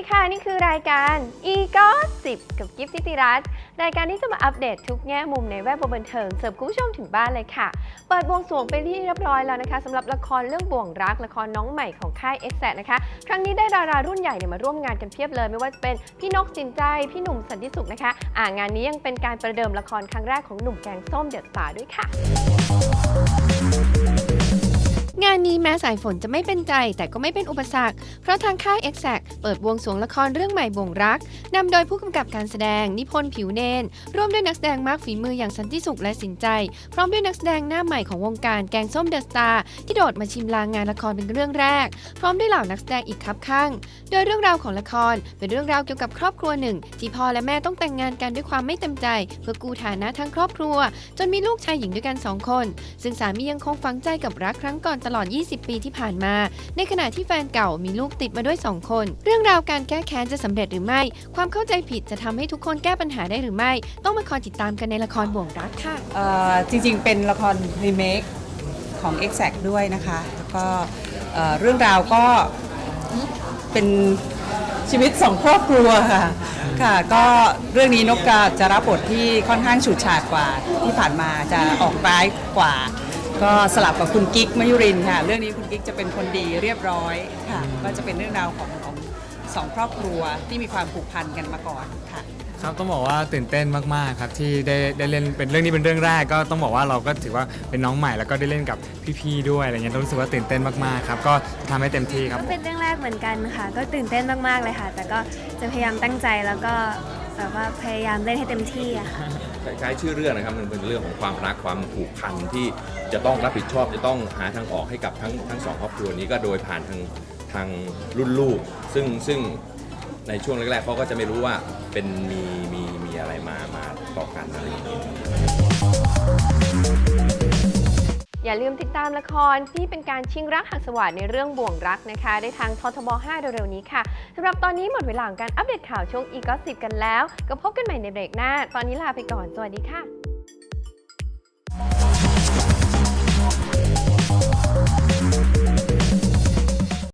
นี่คือรายการ e ก็10กับกิฟติติรัตน์รายการที่จะมาอัปเดตทุกแง่มุมในแวดวงบันเทิงเสิร์ฟคุณผู้ชมถึงบ้านเลยค่ะ เปิดบวงสรวงเป็นที่เรียบร้อยแล้วนะคะสำหรับละครเรื่องบ่วงรักละครน้องใหม่ของค่าย x อ็นะคะ ครั้งนี้ได้ดารารุ่นใหญ่เนี่ยมาร่วมงานกันเพียบเลย ไม่ว่าจะเป็นพี่นกสินใจพี่หนุ่มสันติสุขนะคะอ่างานนี้ยังเป็นการประเดิมละครครั้งแรกของหนุ่มแกงส้มเดอะสาด้วยค่ะ นี้แม้สายฝนจะไม่เป็นใจ แต่ก็ไม่เป็นอุปสรรค เพราะทางค่าย e x a c t เปิดวงสวงละครเรื่องใหม่บ่วงรักนำโดยผู้กำกับการแสดงนิพนธ์ผิวเนนร่วมด้วยนักแสดงมากฝีมืออย่างสันติสุขและสินใจ พร้อมด้วยนักแสดงหน้าใหม่ของวงการแกงส้มเดอะสตาร์ที่โดดมาชิมลางงานละครเป็นเรื่องแรก พร้อมด้วยเหล่านักแสดงอีกครับข้าง โดยเรื่องราวของละครเป็นเรื่องราวเกี่ยวกับครอบครัวหนึ่งที่พ่อและแม่ต้องแต่งงานกันด้วยความไม่เต็มใจ เพื่อกู้ฐานะทั้งครอบครัว จนมีลูกชายหญิงด้วยกันสองคน ซึ่งสามียังคงฝังใจกับรักครั้งก่อนตลอด20 ปีที่ผ่านมา ในขณะที่แฟนเก่ามีลูกติดมาด้วย 2 คน เรื่องราวการแก้แค้นจะสำเร็จหรือไม่ ความเข้าใจผิดจะทำให้ทุกคนแก้ปัญหาได้หรือไม่ ต้องมาคอยติดตามกันในละครบ่วงรักค่ะจริงๆ เป็นละครรีเมคของ Exact ด้วยนะคะแล้วก็เอ่อเรื่องราวก็เป็นชีวิตสองครอบครัวค่ะค่ะ ก็เรื่องนี้นกกาจะรับบทที่ค่อนข้างฉูดฉาดกว่าที่ผ่านมาจะออกร้ายกว่า ก็สลับกับคุณกิ๊กมยุรินทร์ค่ะ เรื่องนี้คุณกิ๊กจะเป็นคนดีเรียบร้อยค่ะก็จะเป็นเรื่องราวของของสองครอบครัวที่มีความผูกพันกันมาก่อนค่ะ ครับต้องบอกว่าตื่นเต้นมากๆครับที่ได้ได้เล่นเป็นเรื่องนี้เป็นเรื่องแรก ก็ต้องบอกว่าเราก็ถือว่าเป็นน้องใหม่แล้วก็ได้เล่นกับพี่ๆด้วยอะไรเงี้ยต้องรู้สึกว่าตื่นเต้นมากๆครับก็ทำให้เต็มที่ครับก็เป็นเรื่องแรกเหมือนกันค่ะ ก็ตื่นเต้นมากๆเลยค่ะ แต่ก็จะพยายามตั้งใจแล้วก็แบบว่าพยายามเล่นให้เต็มที่อะค่ะ ใช้ชื่อเรื่องนะครับมันเป็นเรื่องของความรักความผูกพันที่จะต้องรับผิดชอบจะต้องหาทางออกให้กับทั้งทั้งสองครอบครัวนี้ก็โดยผ่านทางทางรุ่นลูก ซึ่งซึ่งในช่วงแรกๆเขาก็จะไม่รู้ว่าเป็นมีมีมีอะไรมามาต่อกันอะไรอย่างนี้ อย่าลืมติดตามละครที่เป็นการชิงรักหักสวัสดในเรื่องบ่วงรักนะคะ ได้ทางททบ 5 เร็วๆนี้ค่ะสำหรับตอนนี้หมดเวลาของการอัปเดตข่าวช่วงอีกอสิบกันแล้ว ก็พบกันใหม่ในเบรกหน้า ตอนนี้ลาไปก่อน สวัสดีค่ะ